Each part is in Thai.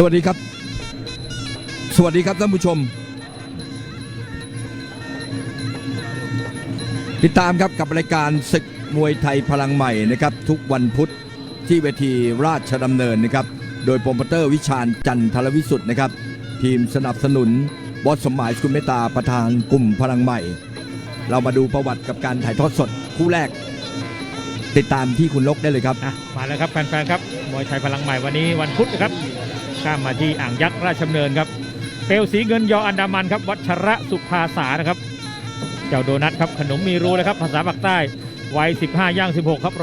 สวัสดีครับ สวัสดีครับท่านผู้ชม ติดตามครับกับรายการศึกมวยไทยพลังใหม่นะครับ ทุกวันพุธที่เวทีราชดำเนินนะครับ โดยโปรโมเตอร์วิชาญจันทรวิสุทธ์นะครับ ทีมสนับสนุนบอสสมหมายสกุลเมตตาประธานกลุ่มพลังใหม่ เรามาดูประวัติกับการถ่ายทอดสดคู่แรก ติดตามที่คุณลกได้เลยครับ อะมาแล้วครับแฟนๆครับมวยไทยพลังใหม่วันนี้วันพุธนะครับ ข้ามมาที่อ่างยักษ์ราชดำเนินครับเปลวสีเงินยออันดามันครับ วัชระสุภาษานะครับ เจ้าโดนัทครับขนมมีรูเลยครับภาษาปากใต้วัย 15 ย่าง 16 ครับ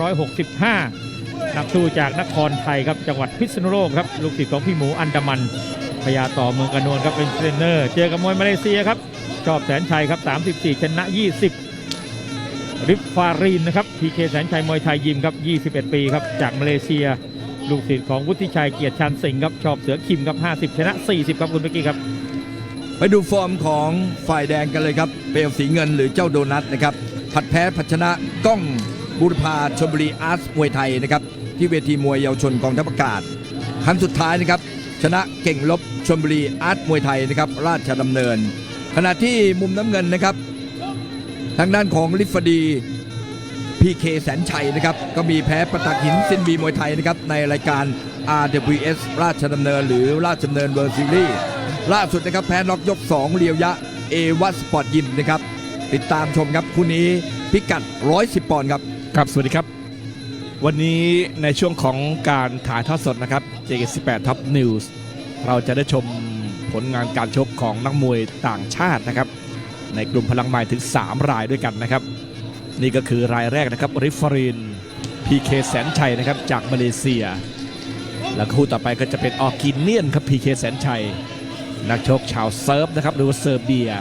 165 นักสู้จากนครไทยครับจังหวัดพิษณุโลกครับลูกศิษย์ของพี่หมูอันดามันพญาต่อเมืองกระนวลครับเป็นเทรนเนอร์ เจอกับมวยมาเลเซียครับชอบแสนชัยครับ 34 ชนะ 20 ริฟฟารีนนะครับพีเคแสนชัยมวยไทยยิมครับ 21 ปีครับจากมาเลเซีย ลูกศิษย์ของวุฒิชัยเกียรติชันสิงห์ครับชอบเสือคิมครับ 50 ชนะ 40 ครับคุณเมื่อกี้ครับ ไปดูฟอร์มของฝ่ายแดงกันเลยครับ เปลวสีเงินหรือเจ้าโดนัทนะครับผัดแพ้ผัดชนะก้องบุรพาชลบุรีอาร์ตมวยไทยนะครับที่เวทีมวยเยาวชนกองทัพอากาศ ครั้งสุดท้ายนะครับชนะเก่งลบชลบุรีอาร์ตมวยไทยนะครับราชดำเนิน ขณะที่มุมน้ำเงินนะครับ ทางด้านของลิฟฟดี พีเคแสนชัยนะครับ ก็มีแพ้ประตักหินซินบีมวยไทยนะครับ ในรายการ RWS ราชดำเนินหรือราชดำเนินเวอร์ซีรีส์ล่าสุดนะครับ แพ้น็อกยก 2 เรียวยะเอวัสปอร์ตยิมนะครับ ติดตามชมครับคู่นี้พิกัด 110 ปอนด์ครับ ครับ สวัสดีครับ วันนี้ในช่วงของการถ่ายทอดสดนะครับ JK18 Top News เราจะได้ชมผลงานการชกของนักมวยต่างชาตินะครับ ในกลุ่มพลังใหม่ถึง 3 รายด้วยกันนะครับ นี่ก็คือรายแรกนะครับริฟฟรินพีเคแสนชัยนะครับจากมาเลเซีย แล้วคู่ต่อไปก็จะเป็นออร์กินเนียนครับพีเคแสนชัย นักชกชาวเซิร์ฟนะครับหรือว่าเซอร์เบีย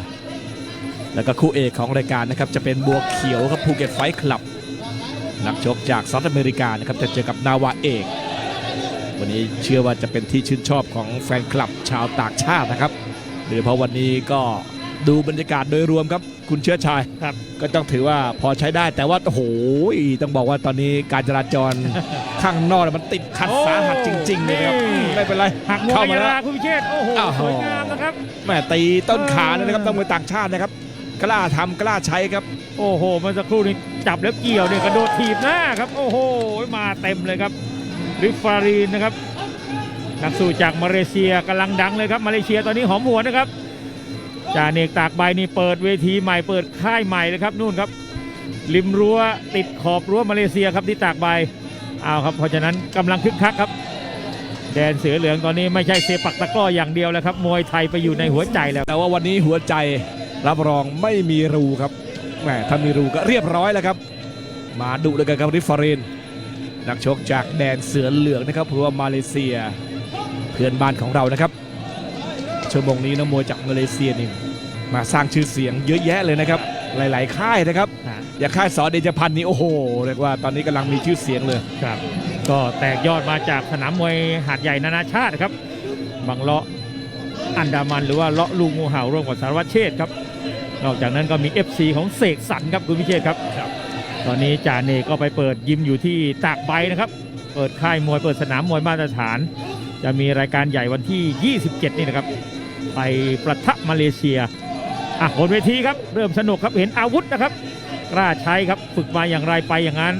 แล้วก็คู่เอกของรายการนะครับจะเป็นบัวเขียวครับภูเก็ตไฟคลับ นักชกจากสหรัฐอเมริกานะครับจะเจอกับนาวาเอก วันนี้เชื่อว่าจะเป็นที่ชื่นชอบของแฟนคลับชาวต่างชาตินะครับโดยเฉพาะวันนี้ก็ดูบรรยากาศโดยรวมครับ คุณเชื้อชายครับ ก็ต้องถือว่าพอใช้ได้แต่ว่าโอ้โหต้องบอกว่าตอนนี้การจราจรข้างนอกมันติดขัดโอ้สาหัสจริงๆเลยนะครับนี่อืมไม่เป็นไรหักมวยเข้ามายาแล้วลาคุณพิเชษโอ้โหอ้าวสวยงามนะครับแม่ตีต้นขาเลยนะครับเออต้องมือต่างชาตินะครับกล้าทำกล้าใช้ครับ โอ้โหเมื่อสักครู่นี้จับแล้วเกี่ยวเนี่ยกระโดดถีบหน้าครับ โอ้โหมาเต็มเลยครับริฟฟารีนนะครับนักสู้จากมาเลเซียกำลังดังเลยครับมาเลเซียตอนนี้หอมหัวนนะครับ จ่าเนกตากใบนี่เปิดเวทีใหม่เปิดค่ายใหม่เลยครับนู่นครับ ริมรั้วติดขอบรั้วมาเลเซียครับที่ตากใบเอาครับเพราะฉะนั้นกำลังคึกคักครับ แดนเสือเหลืองตอนนี้ไม่ใช่เซปักตะกร้ออย่างเดียวแล้วครับมวยไทยไปอยู่ในหัวใจแล้ว แต่ว่าวันนี้หัวใจรับรองไม่มีรูครับแหมถ้ามีรูก็เรียบร้อยแล้วครับ มาดุเลยกันครับริฟฟารินนักชกจากแดนเสือเหลืองนะครับหรือว่ามาเลเซีย เพื่อนบ้านของเรานะครับ ชั่วโมงนี้นักมวยจากมาเลเซียนี่มาสร้างชื่อเสียงเยอะแยะเลยนะครับ หลาย ๆ ค่ายนะครับ อย่างค่ายสอเดชพันธ์นี่โอ้โหเรียกว่าตอนนี้กำลังมีชื่อเสียงเลยครับ ก็แตกยอดมาจากสนามมวยหาดใหญ่นานาชาติครับบางเลาะอันดามันหรือว่าเลาะลูงูเห่าร่วมกับสารวัตรเชษฐ์ครับ นอกจากนั้นก็มี FC ของเสกสรรครับคุณพิเชษฐ์ครับ ตอนนี้จ่าเนกก็ไปเปิดยิมอยู่ที่ตากใบนะครับ เปิดค่ายมวยเปิดสนามมวยมาตรฐาน จะมีรายการใหญ่วันที่ 27 นี่นะครับ ไปประทะมาเลเซียอะบนเวทีครับ เริ่มสนุกครับเห็นอาวุธนะครับ กล้าใช้ครับฝึกมาอย่างไรไปอย่างนั้น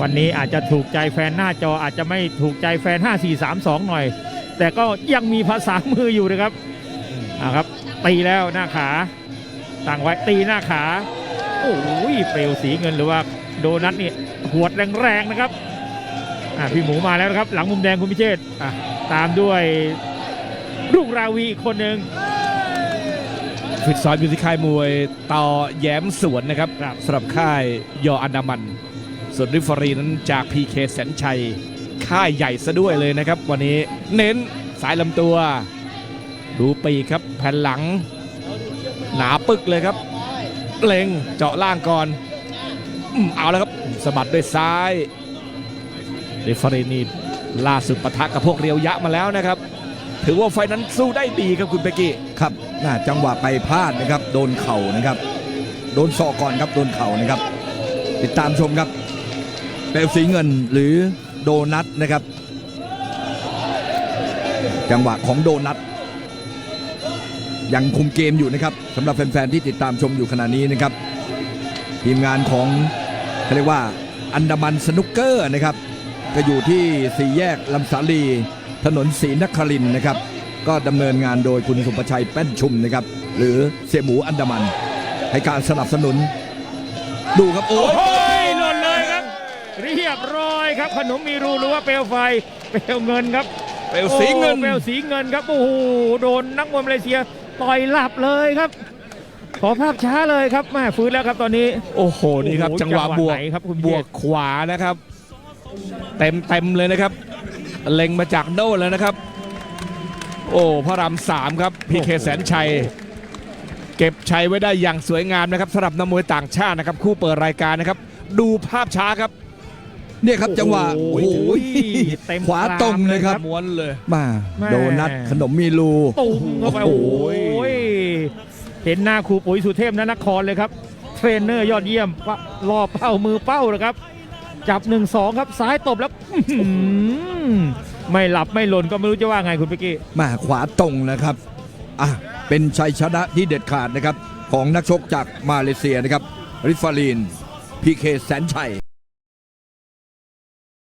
วันนี้อาจจะถูกใจแฟนหน้าจออาจจะไม่ถูกใจแฟน 5 4 3 2 หน่อย แต่ก็ยังมีภาษามืออยู่นะครับอ่าครับ ตีแล้วหน้าขาตั้งไว้ตีหน้าขาโอ้ยเปลวสีเงินหรือว่าโดนัทนี่หวดแรงๆนะครับอ่าพี่หมูมาแล้วนะครับ หลังมุมแดงคุณพิเชษอะตามด้วย รุ่งราวีอีกคนหนึ่งฝึกซ้อมอยู่ที่ค่ายมวยต่อแย้มสวนนะครับครับสำหรับค่ายยออันดามัน ส่วนริฟอรีนั้นจาก PK แสนชัย ค่ายใหญ่ซะด้วยเลยนะครับ วันนี้เน้นสายลำตัว ดูปีกครับแผ่นหลัง หนาปึกเลยครับ เล็งเจาะล่างก่อนอืมเอาแล้วครับสะบัดด้วยซ้ายริฟอรีนี่ล่าสุดปะทะกับพวกเรียวยะมาแล้วนะครับ ถือว่าไฟนั้นสู้ได้ดีครับคุณเปกกี้ครับน่าจังหวะไปพลาดนะครับ โดนเข่านะครับ โดนศอกก่อนครับ โดนเข่านะครับ ติดตามชมครับเปลวสีเงินหรือโดนัทนะครับ จังหวะของโดนัทยังคุมเกมอยู่นะครับสำหรับแฟนๆที่ติดตามชมอยู่ขณะนี้นะครับ ทีมงานของเขาเรียกว่าอันดามันสนุกเกอร์นะครับ ก็อยู่ที่สี่แยกลำสาลี ถนนศรีนครินทร์นะครับ ก็ดำเนินงานโดยคุณสุประชัยแป้นชุมนะครับ หรือเสี่ยหมูอันดามัน ให้การสนับสนุน ดูครับโอ้โอ้ยยหล่นเลยครับ เรียบร้อยครับ ขนมมีรูหรือว่าเปลวไฟ เปลวเงินครับ เปลวสีเงินโอ้เปลวสีเงินครับ โอ้โห โดนนักมวยมาเลเซียต่อยหลับเลยครับขอภาพช้าเลยครับแม่ฟื้นแล้วครับตอนนี้ โอ้โห นี่ครับโอ้โหจังหวะจังหวะบวกไหนครับคุณบวกเจษขวานะครับ เต็มเต็มเลยนะครับ เล็งมาจากโน่นแล้วนะครับ โอ้พระรามสามครับพีเคแสนชัย เก็บชัยไว้ได้อย่างสวยงามนะครับสำหรับนักมวยต่างชาตินะครับ คู่เปิดรายการนะครับ ดูภาพช้าครับเนี่ยครับจังหวะโอ้โอ้โหโหเต็มขวาตรงเลยครับม้วนเลยมาแม่โดนัทขนมมีรูตุ้มเข้าไปโอ้โอ้โหโหเห็นหน้าครูปุ๋ยสุเทพนนครเลยครับ เทรนเนอร์ยอดเยี่ยมปะรอเป้ามือเป้าเลยครับ จับ 1 2 ครับซ้ายตบแล้วอื้อหือไม่หลับไม่หล่นก็ไม่รู้จะว่าไงคุณเป๊กกี้มาขวาตรงนะครับ อะ เป็นชัยชนะที่เด็ดขาดนะครับ ของนักชกจากมาเลเซียนะครับ ริฟาลีน พีเคแสนชัย